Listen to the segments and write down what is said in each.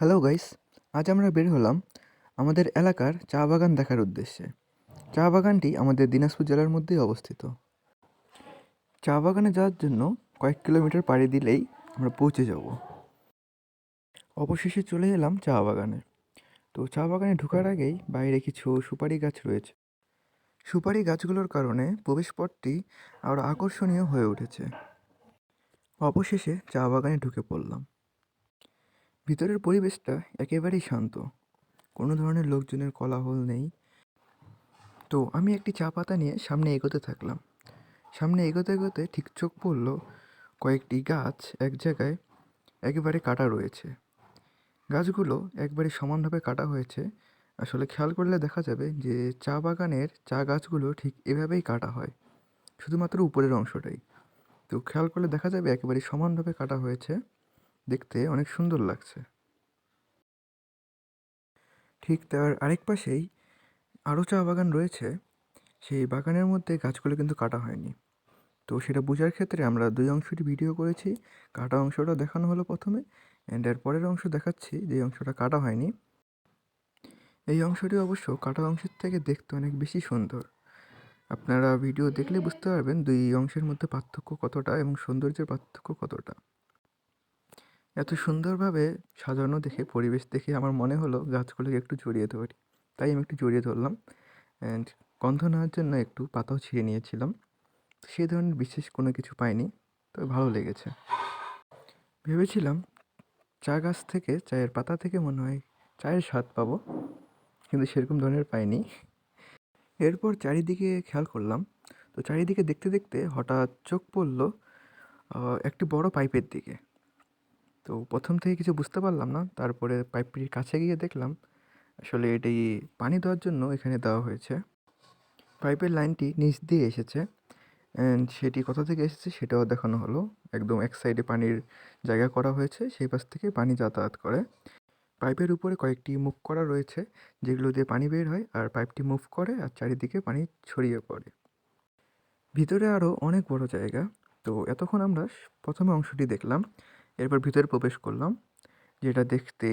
Hello guys আজ আমরা বের হলাম আমাদের এলাকার চা বাগান দেখার উদ্দেশ্যে। চা বাগানটি আমাদের দিনাজপুর জেলার মধ্যেই অবস্থিত। চা বাগানে যাওয়ার জন্য কয়েক কিলোমিটার পাড়ি দিলেই আমরা পৌঁছে যাব। অবশেষে চলে এলাম চা বাগানে। তো চা বাগানে ঢোকার আগেই বাইরে কিছু সুপারি গাছ রয়েছে। সুপারি গাছগুলোর কারণে প্রবেশপথটি আরও আকর্ষণীয় হয়ে উঠেছে। অবশেষে চা বাগানে ঢুকে পড়লাম। ভিতরের পরিবেশটা একেবারেই শান্ত। কোনো ধরনের লোকজনের কোলাহল নেই। তো আমি একটি চা পাতা নিয়ে সামনে এগোতে থাকলাম। সামনে এগোতে এগোতে ঠিক চোখ পড়ল কয়েকটি গাছ এক জায়গায় একেবারে কাটা রয়েছে। গাছগুলো একবারে সমানভাবে কাটা হয়েছে। আসলে খেয়াল করলে দেখা যাবে যে চা বাগানের চা গাছগুলো ঠিক এভাবেই কাটা হয়। শুধুমাত্র উপরের অংশটাই। তো খেয়াল করলে দেখা যাবে একেবারে সমানভাবে কাটা হয়েছে। দেখতে অনেক সুন্দর লাগছে। ঠিক তার আরেক পাশেই আরও চা বাগান রয়েছে। সেই বাগানের মধ্যে গাছগুলো কিন্তু কাটা হয়নি। তো সেটা বোঝার ক্ষেত্রে আমরা দুই অংশটি ভিডিও করেছি। কাটা অংশটা দেখানো হলো প্রথমে অ্যান্ড এর পরের অংশ দেখাচ্ছি যে অংশটা কাটা হয়নি। এই অংশটি অবশ্য কাটা অংশের থেকে দেখতে অনেক বেশি সুন্দর। আপনারা ভিডিও দেখলে বুঝতে পারবেন দুই অংশের মধ্যে পার্থক্য কতটা এবং সৌন্দর্যের পার্থক্য কতটা। এত সুন্দরভাবে সাজানো দেখে, পরিবেশ দেখে আমার মনে হলো গাছগুলোকে একটু জড়িয়ে ধরি। তাই আমি একটু জড়িয়ে ধরলাম অ্যান্ড গন্ধ নেওয়ার জন্য একটু পাতাও ছিঁড়ে নিয়েছিলাম। সে ধরনের বিশেষ কোনো কিছু পাইনি, তবে ভালো লেগেছে। ভেবেছিলাম চা গাছ থেকে, চায়ের পাতা থেকে মনে হয় চায়ের স্বাদ পাবো, কিন্তু সেরকম ধরনের পাইনি। এরপর চারিদিকে খেয়াল করলাম, তো চারিদিকে দেখতে দেখতে হঠাৎ চোখ পড়ল একটি বড় পাইপের দিকে। তো প্রথম থেকে কিছু বুঝতে পারলাম না। তারপরে পাইপটির কাছে গিয়ে দেখলাম, আসলে এটি পানি দেওয়ার জন্য এখানে দেওয়া হয়েছে। পাইপের লাইনটি নিচ দিয়ে এসেছে। অ্যান্ড সেটি কোথা থেকে এসেছে সেটাও দেখানো হলো। একদম এক সাইডে পানির জায়গা করা হয়েছে, সেই পাশ থেকে পানি যাতায়াত করে। পাইপের উপরে কয়েকটি মুখ করা রয়েছে, যেগুলো দিয়ে পানি বের হয় আর পাইপটি মুভ করে আর চারিদিকে পানি ছড়িয়ে পড়ে। ভিতরে আরও অনেক বড় জায়গা। তো এতক্ষণ আমরা প্রথমে অংশটি দেখলাম। এরপর ভিতরে প্রবেশ করলাম। যেটা দেখতে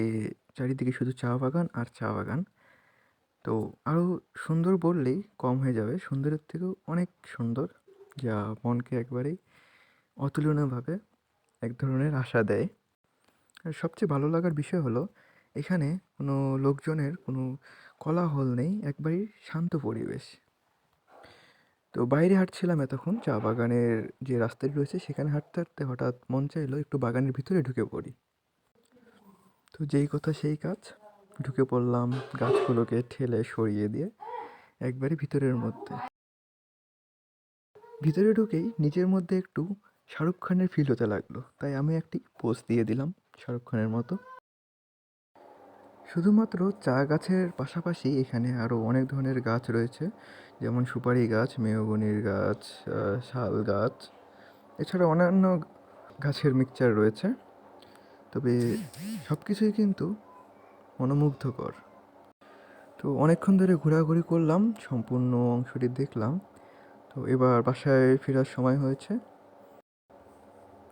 চারিদিকে শুধু চা বাগান আর চা বাগান। তো আরও সুন্দর বললেই কম হয়ে যাবে। সুন্দরের থেকেও অনেক সুন্দর। যা মনকে একবারেই অতুলনীয়ভাবে এক ধরনের আশা দেয়। আর সবচেয়ে ভালো লাগার বিষয় হলো, এখানে কোনো লোকজনের কোনো কোলাহল নেই। একবারই শান্ত পরিবেশ। তো বাইরে হাঁটছিলাম এতক্ষণ চা বাগানের যে রাস্তাটি রয়েছে সেখানে হাঁটতে হাঁটতে হঠাৎ মন চাইলো একটু বাগানের ভিতরে ঢুকে পড়ি। তো যেই কথা সেই কাজ, ঢুকে পড়লাম গাছগুলোকে ঠেলে সরিয়ে দিয়ে একবারে ভিতরের মধ্যে। ভিতরে ঢুকেই নিজের মধ্যে একটু শাহরুখ খানের ফিল হতে লাগল। তাই আমি একটি পোজ দিয়ে দিলাম শাহরুখ খানের মতো। শুধুমাত্র চা গাছের পাশাপাশি এখানে আরও অনেক ধরনের গাছ রয়েছে, যেমন সুপারি গাছ, মেহগনির গাছ শাল গাছ, এছাড়া অন্যান্য গাছের মিক্সচার রয়েছে। তবে সব কিছুই কিন্তু মনোমুগ্ধকর। তো অনেকক্ষণ ধরে ঘোরাঘুরি করলাম, সম্পূর্ণ অংশটি দেখলাম। তো এবার বাসায় ফেরার সময় হয়েছে।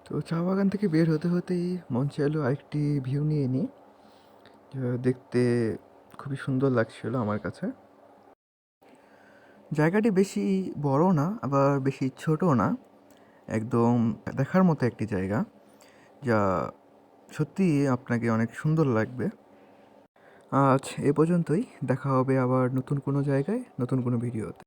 তো চা বাগান থেকে বের হতে হতেই মন চাইলো আরেকটি ভিউ নিয়ে নিই। দেখতে খুবই সুন্দর লাগছিল আমার কাছে। জায়গাটি বেশি বড় না, আবার বেশি ছোটও না। একদম দেখার মতো একটি জায়গা, যা সত্যি আপনাকে অনেক সুন্দর লাগবে। আজ এ পর্যন্তই, দেখা হবে আবার নতুন কোনো জায়গায়, নতুন কোনো ভিডিওতে।